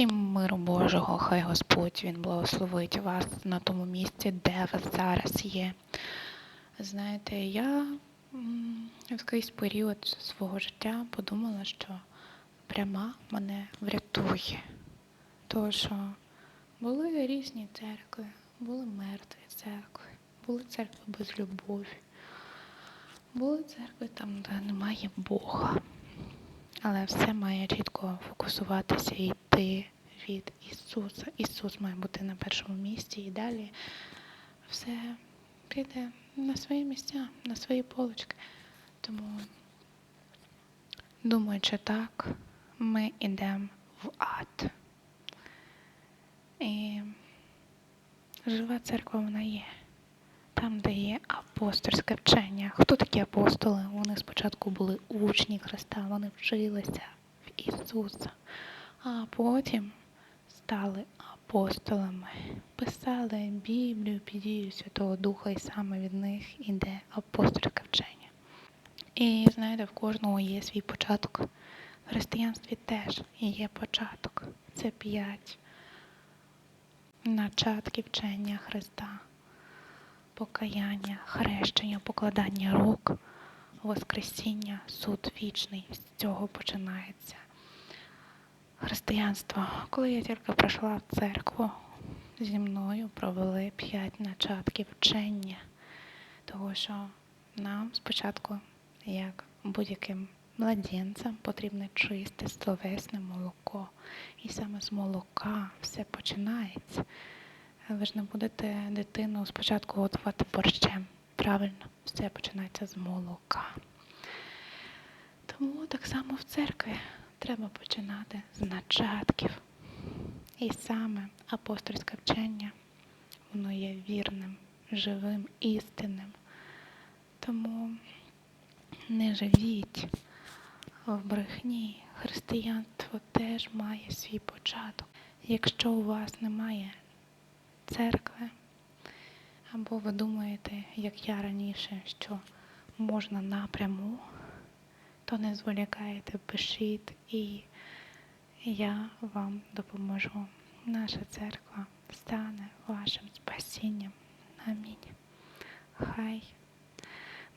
Всім миру Божого, хай Господь Він благословить вас на тому місці, де ви зараз є. Знаєте, я в якийсь період свого життя подумала, що пряма мене врятує. Тому що були різні церкви, були мертві церкви, були церкви без любові, були церкви там, де немає Бога. Але все має чітко фокусуватися і йти від Ісуса. Ісус має бути на першому місці і далі все піде на свої місця, на свої полочки. Тому, думаючи так, ми йдемо в ад. І жива церква вона є. Там, де є апостольське вчення. Хто такі апостоли? Вони спочатку були учні Христа, вони вчилися в Ісуса, а потім стали апостолами, писали Біблію під дією Святого Духа, і саме від них іде апостольське вчення. І знаєте, в кожного є свій початок. В християнстві теж є початок. Це п'ять начатків вчення Христа покаяння, хрещення, покладання рук, Воскресіння, суд вічний. З цього починається християнство. Коли я тільки прийшла в церкву, зі мною провели п'ять начатків вчення, того що нам спочатку, як будь-яким младенцям, потрібне чисте словесне молоко. І саме з молока все починається. Ви ж не будете дитину спочатку готувати борщем. Правильно, все починається з молока. Тому так само в церкві треба починати з начатків. І саме апостольське вчення, воно є вірним, живим, істинним. Тому не живіть в брехні. Християнство теж має свій початок. Якщо у вас немає церкви, або ви думаєте, як я раніше, що можна напряму, то не зволікайте, пишіть, і я вам допоможу. Наша церква стане вашим спасінням. Амінь. Хай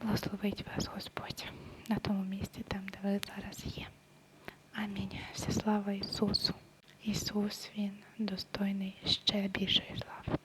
благословить вас Господь на тому місці, там, де ви зараз є. Амінь. Вся слава Ісусу. Ісус Він достойний ще більшої слави.